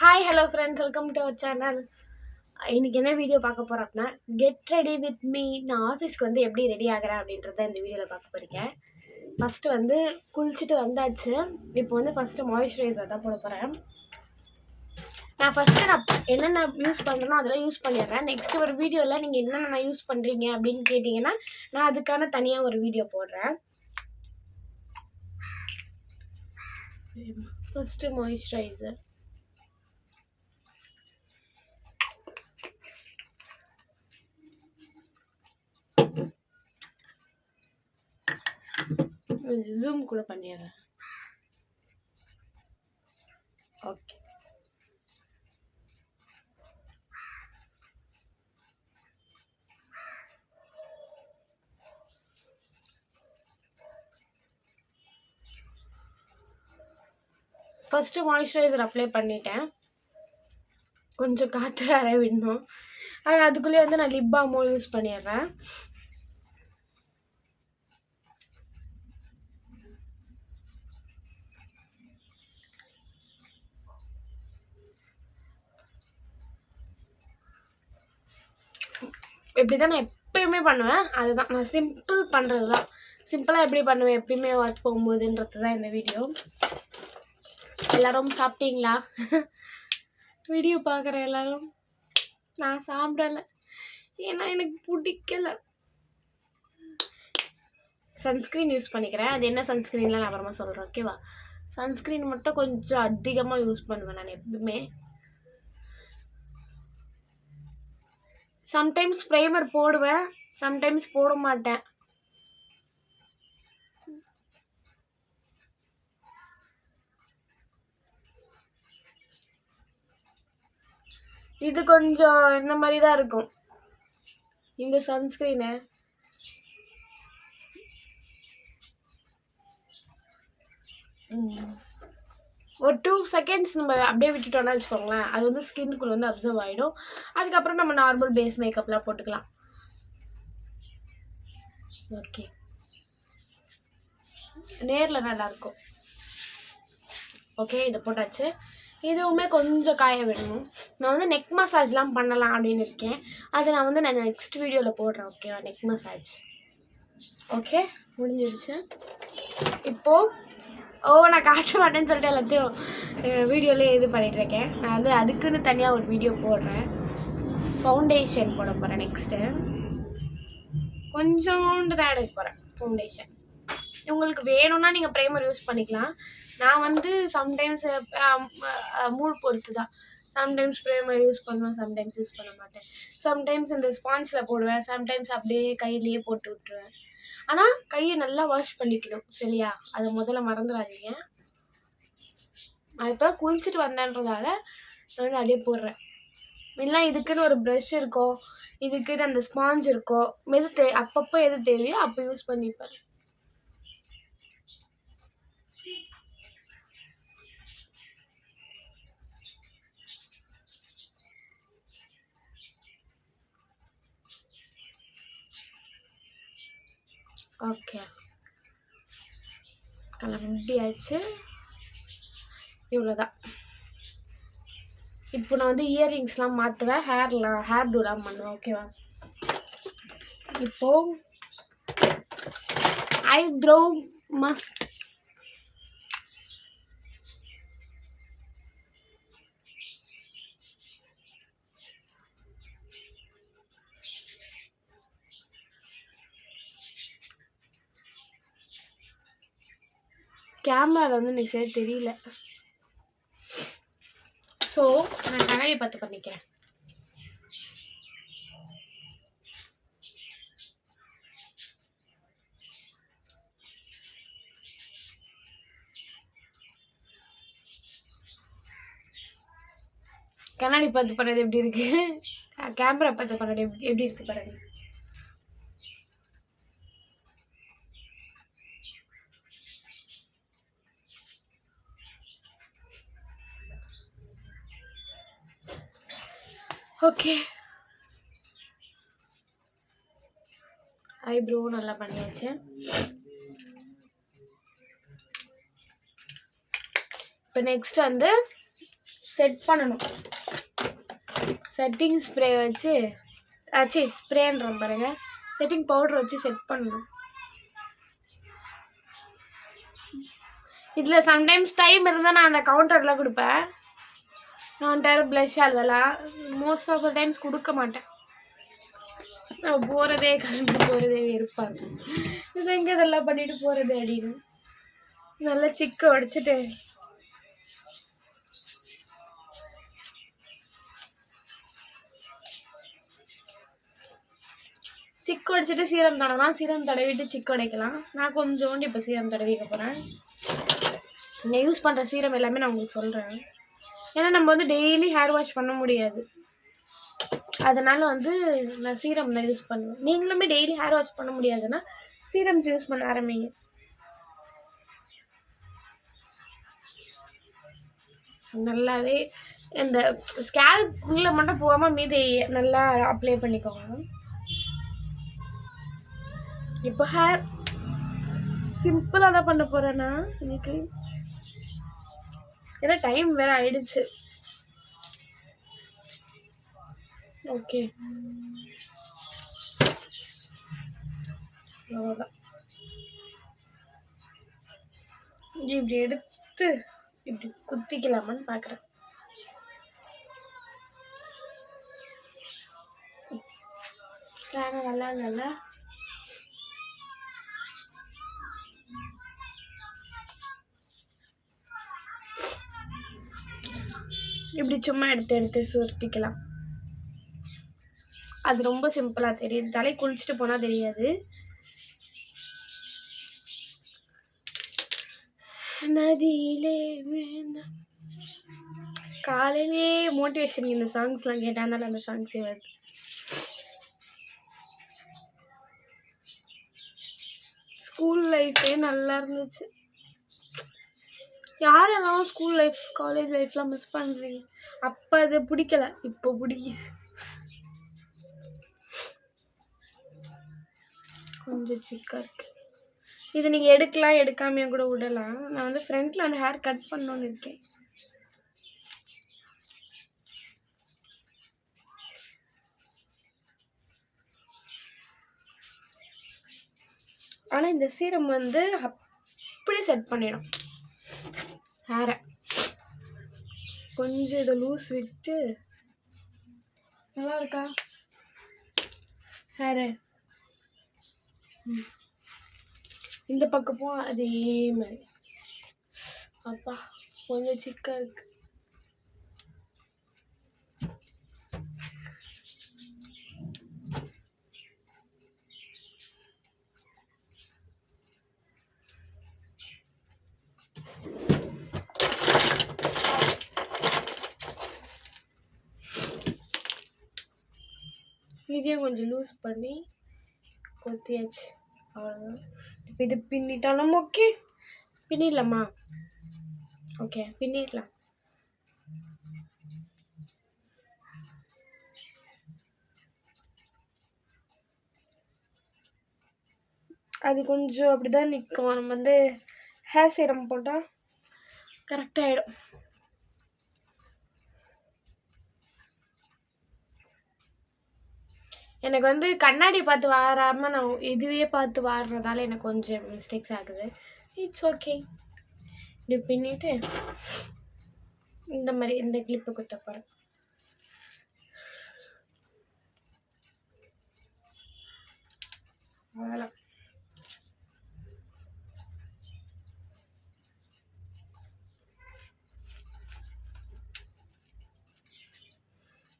Hi hello friends welcome to our channel இன்றைக்கி என்ன video பார்க்க போகிறோம் அப்படின்னா கெட் ரெடி வித் மீ நான் ஆஃபீஸ்க்கு வந்து எப்படி ரெடி ஆகிறேன் அப்படின்றத இந்த வீடியோவில் பார்க்க போகிறேன் ஃபஸ்ட்டு வந்து குளிச்சுட்டு வந்தாச்சு. இப்போ வந்து ஃபஸ்ட்டு மாய்ஸ்சரைசர் தான் போட போகிறேன் நான் ஃபஸ்ட்டு நான் என்னென்ன யூஸ் பண்ணுறேனோ அதெல்லாம் யூஸ் பண்ணிடுறேன். நெக்ஸ்ட் ஒரு வீடியோவில் நீங்கள் என்னென்ன யூஸ் பண்ணுறீங்க அப்படின்னு கேட்டிங்கன்னா நான் அதுக்கான தனியாக ஒரு வீடியோ போடுறேன். ஃபஸ்ட்டு மாய்ஸ்சரைசர் ஜூம் கூட பண்ணிடுறேன். ஓகே ஃபஸ்ட்டு மாய்ஸ்சரைசர் அப்ளை பண்ணிட்டேன். கொஞ்சம் காற்று வர விடணும். ஆனால் அதுக்குள்ளேயே வந்து நான் லிப் பாமோ யூஸ் பண்ணிடுறேன். இப்படி தான் நான் எப்பயுமே பண்ணுவேன். அதுதான். நான் சிம்பிள் பண்ணுறது தான் சிம்பிளாக எப்படி பண்ணுவேன்? எப்பயுமே ஒர்க் போகும்போதுன்றது தான் இந்த வீடியோ எல்லாரும் சாப்பிட்டீங்களா? வீடியோ பார்க்குற எல்லாரும்? நான் சாப்பிடலை. ஏன்னா எனக்கு பிடிக்கல. சன்ஸ்க்ரீன் யூஸ் பண்ணிக்கிறேன். அது என்ன சன்ஸ்க்ரீன்லாம் நான் அப்புறமா சொல்கிறேன் ஓகேவா சன்ஸ்க்ரீன் மட்டும் கொஞ்சம் அதிகமாக யூஸ் பண்ணுவேன் நான் எப்பவுமே சம்டைம்ஸ் ப்ரைமர் போடுவேன் சம்டைம்ஸ் போட மாட்டேன். இது கொஞ்சம் இந்த மாதிரி தான் இருக்கும். இந்த சன்ஸ்க்ரீனு ஒரு டூ செகண்ட்ஸ் நம்ம அப்படியே விட்டுட்டோம்னா வச்சுக்கோங்களேன். அது வந்து ஸ்கின்னுக்குள்ள வந்து அப்சர்வ் ஆகிடும் அதுக்கப்புறம் நம்ம நார்மல் பேஸ் மேக்கப்லாம் போட்டுக்கலாம். ஓகே நேரில் நல்லாயிருக்கும் ஓகே இதை போட்டாச்சு. இதுவுமே கொஞ்சம் காய விடணும். நான் வந்து நெக் மசாஜ்லாம் பண்ணலாம் அப்படின்னு இருக்கேன். அது நான் வந்து நான் நெக்ஸ்ட் வீடியோவில் போடுறேன் ஓகேவா நெக் மசாஜ் ஓகே முடிஞ்சிடுச்சு இப்போது ஓ நான் காட்ட மாட்டேன்னு சொல்லிட்டு எல்லாத்தையும் வீடியோலேயே இது பண்ணிகிட்ருக்கேன் நான் வந்து அதுக்குன்னு தனியாக ஒரு வீடியோ போடுறேன். ஃபவுண்டேஷன் போட போகிறேன் நெக்ஸ்ட்டு கொஞ்சோண்டு தான் எடுக்க போகிறேன் ஃபவுண்டேஷன் உங்களுக்கு வேணும்னா நீங்கள் ப்ரைமர் யூஸ் பண்ணிக்கலாம். நான் வந்து சம்டைம்ஸ் மூட் பொறுத்து தான். சம்டைம்ஸ் ப்ரைமர் யூஸ் பண்ணுவேன் சம்டைம்ஸ் யூஸ் பண்ண மாட்டேன். சம்டைம்ஸ் இந்த ஸ்பான்ஸில் போடுவேன் சம்டைம்ஸ் அப்படியே கையிலேயே போட்டு விட்ருவேன் ஆனால் கையை நல்லா வாஷ் பண்ணிக்கணும் சரியா? அதை முதல்ல மறந்துடாதீங்க. நான் இப்போ குளிச்சுட்டு வந்தேன்றதால நான் வந்து அப்படியே போடுறேன். இல்லை இதுக்குன்னு ஒரு ப்ரெஷ் இருக்கும் இதுக்குன்னு அந்த ஸ்பாஞ்ச் இருக்கும் எது தே அப்பப்போ எது தேவையோ அப்போ யூஸ் பண்ணிப்பேன். ஓகே கலர் ரெடி ஆயிடுச்சு. இவ்வளோதான் இப்போ நான் வந்து இயரிங்ஸ்லாம் மாற்றுவேன் ஹேர்லாம் ஹேர் டூலாம் பண்ணுவேன். ஓகேவா இப்போது ஐப்ரோ மஸ்ட் கேமராவில் வந்து எனக்கு சரி தெரியல. ஸோ நான் கண்ணாடி பார்த்து பண்ணிக்கிறேன். கண்ணாடி பார்த்து பண்ணது எப்படி இருக்கு? கேமரா பார்த்து பண்ணது எப்படி எப்படி இருக்கு பாருங்க. ஓகே. ஐப்ரோவும் நல்லா பண்ணியாச்சு. இப்போ நெக்ஸ்ட் வந்து செட் பண்ணணும். செட்டிங் ஸ்ப்ரே வச்சு ஆச்சு ஸ்ப்ரேன்ற பாருங்க. செட்டிங் பவுடர் வச்சு செட் பண்ணணும். இதில் சம்டைம்ஸ் டைம் இருந்தால் நான் அந்த கவுண்டரில் கொடுப்பேன். நான் டேர் ப்ளஷ் அதெல்லாம் மோஸ்ட் ஆஃப் த டைம்ஸ் கொடுக்க மாட்டேன். நான் போகிறதே கிளம்பி போகிறதே வெறுப்பாக இருக்கும். இது எங்கே இதெல்லாம் பண்ணிட்டு போகிறது அப்படின்னு. நல்லா சிக்க உடைச்சிட்டு சிக்கு அடிச்சுட்டு சீரம் தடவலாம் சீரம் தடவிட்டு சிக்கு அடைக்கலாம் நான் கொஞ்சோண்டு இப்போ சீரம் தடவிக்க போகிறேன் நான் யூஸ் பண்ணுற சீரம் எல்லாமே நான் உங்களுக்கு சொல்கிறேன் ஏன்னா நம்ம வந்து டெய்லி ஹேர் வாஷ் பண்ண முடியாது. அதனால் வந்து நான் சீரம் தான் யூஸ் பண்ணுவேன். நீங்களுமே டெய்லி ஹேர் வாஷ் பண்ண முடியாதுன்னா சீரம்ஸ் யூஸ் பண்ண ஆரம்பிங்க. நல்லாவே இந்த ஸ்கேல்குள்ளே மட்டும் போகாமல் மீதி நல்லா அப்ளை பண்ணிக்கோங்க. இப்போ ஹேர் சிம்பிளாக தான் பண்ண போகிறேன்னா இன்னைக்கு. ஏன்னா டைம் வேற ஆயிடுச்சு. ஓகே அவ்வளோதான் இப்படி எடுத்து இப்படி குத்திக்கலாமான்னு பார்க்குறேன் நல்லா நல்லா இப்படி சும்மா எடுத்து எடுத்து சுருட்டிக்கலாம். அது ரொம்ப சிம்பிளாக தெரியுது. தலை குளிச்சுட்டு போனால் தெரியாது. நதியிலே வேண்டாம் காலையிலே மோட்டிவேஷன் இந்த சாங்ஸ்லாம் கேட்டால் அந்த சாங்ஸே வருது. ஸ்கூல் லைஃபே நல்லா இருந்துச்சு. யாரெல்லாம் ஸ்கூல் லைஃப் காலேஜ் லைஃப்லாம் மிஸ் பண்ணுறீங்க அப்போ அது பிடிக்கல. இப்போ பிடிக்குது கொஞ்சம் சிக்காக இருக்கு. இது நீங்கள் எடுக்கலாம் எடுக்காமையும் கூட விடலாம். நான் வந்து ஃப்ரண்ட்டில் அந்த ஹேர் கட் பண்ணணுன்னு இருக்கேன். ஆனால் இந்த சீரம் வந்து அப்படியே செட் பண்ணிடும். ஹேரை கொஞ்சம் இதை லூஸ் விட்டு நல்லா இருக்கா ஹேரு இந்த பக்கமும் அதே மாதிரி. அப்பா கொஞ்சம் சிக்கா இருக்குது இங்கேயும் கொஞ்சம் லூஸ் பண்ணி கொத்தியாச்சு. அவ்வளோதான் இப்போ இது பின்னிட்டாலும் ஓகே. பின்னிடலாமா? ஓகே பின்னிடலாம். அது கொஞ்சம் அப்படி தான் நிற்கும் நம்ம வந்து ஹேர் சீரம் போட்டால் கரெக்டாகிடும் எனக்கு வந்து கண்ணாடி பார்த்து வாராமல் நான் இதுவே பார்த்து வாடுறதால எனக்கு கொஞ்சம் மிஸ்டேக்ஸ் ஆகுது. இட்ஸ் ஓகே இப்படி பின்னிட்டு இந்த மாதிரி இந்த கிளிப்பு குத்த போகிறேன் அவ்வளோதான்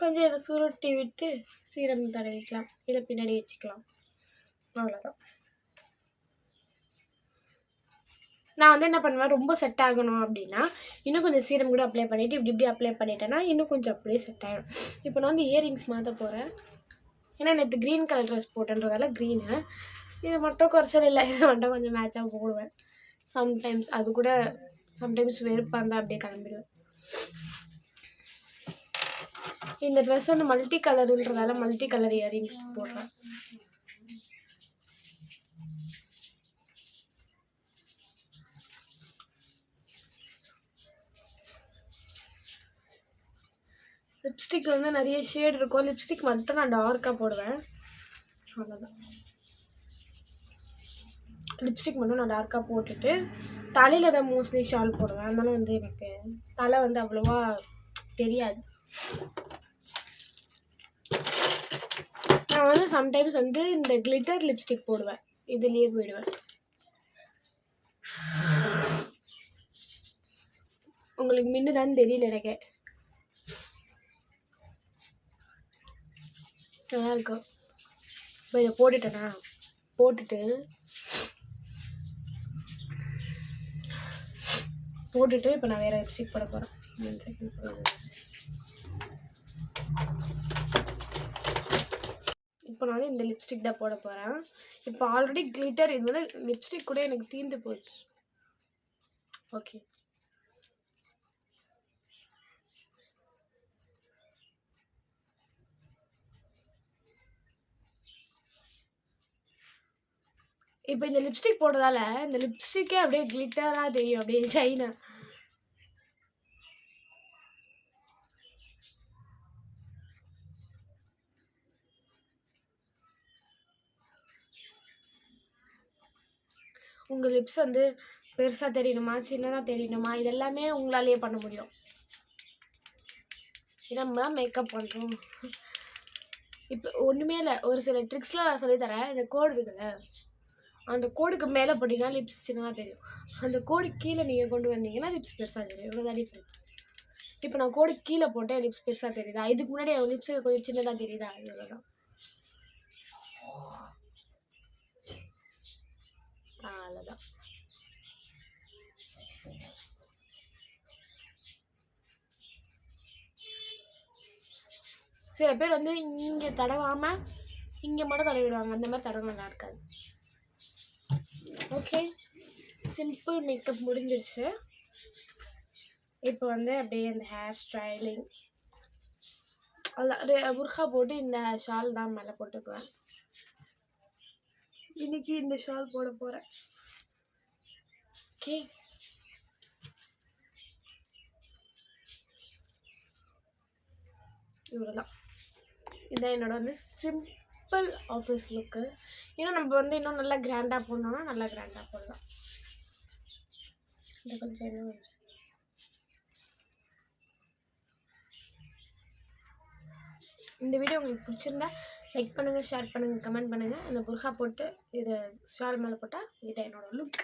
கொஞ்சம் இதை சுருட்டி விட்டு சீரம் தடவிக்கலாம் இல்லை பின்னாடி வச்சுக்கலாம். அவ்வளோதான் நான் வந்து என்ன பண்ணுவேன்? ரொம்ப செட் ஆகணும் அப்படின்னா இன்னும் கொஞ்சம் சீரம் கூட அப்ளை பண்ணிவிட்டு இப்படி இப்படி அப்ளை பண்ணிட்டேன்னா இன்னும் கொஞ்சம் அப்படியே செட் ஆகிடும் இப்போ நான் வந்து இயரிங்ஸ் மாற்ற போகிறேன் ஏன்னா நேற்று க்ரீன் கலர் ட்ரெஸ் போட்டேன்றதால க்ரீனு இது மட்டும் குறைச்சல் இல்லை. இதை மட்டும் கொஞ்சம் மேட்சாக போடுவேன். சம்டைம்ஸ் அது கூட சம்டைம்ஸ் வெறுப்பாக இருந்தால் அப்படியே கிளம்பிடுவேன். இந்த ட்ரெஸ் வந்து மல்டி கலருன்றதால மல்டி கலர் இயரிங்ஸ் போடுறேன் லிப்ஸ்டிக் வந்து நிறைய ஷேட் இருக்கும். லிப்ஸ்டிக் மட்டும் நான் டார்க்காக போடுவேன். அவ்வளோதான் லிப்ஸ்டிக் மட்டும் நான் டார்க்காக போட்டுட்டு தலையில் தான் மோஸ்ட்லி ஷால் போடுவேன். அதனால வந்து எனக்கு தலை வந்து அவ்வளோவா தெரியாது. நான் வந்து சம்டைம்ஸ் வந்து இந்த கிளிட்டர் லிப்ஸ்டிக் போடுவேன். இதுலேயே போயிடுவேன். உங்களுக்கு மின்னுதான்னு தெரியல எனக்கு. நல்லா இருக்கும். இப்போ இதை போட்டுட்டேனா? போட்டுட்டு போட்டுட்டு இப்போ நான் வேறு லிப்ஸ்டிக் போட போகிறேன் இப்போ நான் வந்து இந்த லிப்ஸ்டிக் தான் போட போகிறேன் இப்போ ஆல்ரெடி கிளிட்டர் இது வந்து லிப்ஸ்டிக் கூட எனக்கு தீர்ந்து போச்சு. ஓகே இப்போ இந்த லிப்ஸ்டிக் போடுறதால இந்த லிப்ஸ்டிக்கே அப்படியே கிளிட்டராக தெரியும் அப்படியே ஷைனாக உங்கள் லிப்ஸ் வந்து பெருசாக தெரியணுமா சின்னதாக தெரியணுமா? இதெல்லாமே உங்களாலேயே பண்ண முடியும். நம்ம தான் மேக்கப் பண்ணுறோம் இப்போ ஒன்றுமே இல்லை. ஒரு சில ட்ரிக்ஸ்லாம் நான் சொல்லித்தரேன் இந்த கோடு இருக்குல்ல அந்த கோடுக்கு மேலே போட்டிங்கன்னா லிப்ஸ் சின்னதாக தெரியும். அந்த கோடு கீழே நீங்கள் கொண்டு வந்தீங்கன்னா லிப்ஸ் பெருசாக தெரியும். இவ்வளோதான் டிஃப்ரென்ஸ் இப்போ நான் கோடு கீழே போட்டேன் லிப்ஸ் பெருசாக தெரியுதா? இதுக்கு முன்னாடி என் லிப்ஸுக்கு கொஞ்சம் சின்னதாக தெரியுதா? இவ்வளோதான் அவ்வளோதான் சில பேர் வந்து இங்கே தடவாமல் இங்கே மட்டும் தடவிடுவாங்க. அந்த மாதிரி தடவை நல்லா இருக்காது. ஓகே சிம்பிள் மேக்கப் முடிஞ்சிருச்சு. இப்போ வந்து அப்படியே இந்த ஹேர் ஸ்டைலிங் அதில் புர்கா போட்டு இந்த ஷால் தான் மேலே போட்டுக்குவேன். இன்னைக்கு இந்த ஷால் போட போகிறேன் ஓகே இவ்வளோதான் இதான் என்னோட வந்து சிம்பிள் ஆஃபீஸ் லுக்கு இன்னும் நம்ம வந்து இன்னும் நல்லா கிராண்டாக போடணும்னா நல்லா கிராண்டாக போடலாம். இந்த கொஞ்சம் என்ன இந்த வீடியோ உங்களுக்கு பிடிச்சிருந்தா லைக் பண்ணுங்கள் ஷேர் பண்ணுங்கள் கமெண்ட் பண்ணுங்கள் அந்த புர்கா போட்டு இதை ஷால் மேலே போட்டால் இதான் என்னோடய லுக்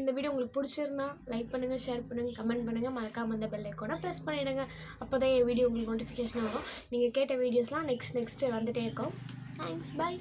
இந்த வீடியோ உங்களுக்கு பிடிச்சிருந்தா லைக் பண்ணுங்கள் ஷேர் பண்ணுங்கள் கமெண்ட் பண்ணுங்கள் மறக்காம அந்த பெல் கூட ப்ரெஸ் பண்ணிவிடுங்க அப்போ தான் என் வீடியோ உங்களுக்கு நோட்டிஃபிகேஷன் வரும் நீங்கள் கேட்ட வீடியோஸ்லாம் நெக்ஸ்ட் நெக்ஸ்ட்டு வந்துட்டே இருக்கும். Thanks bye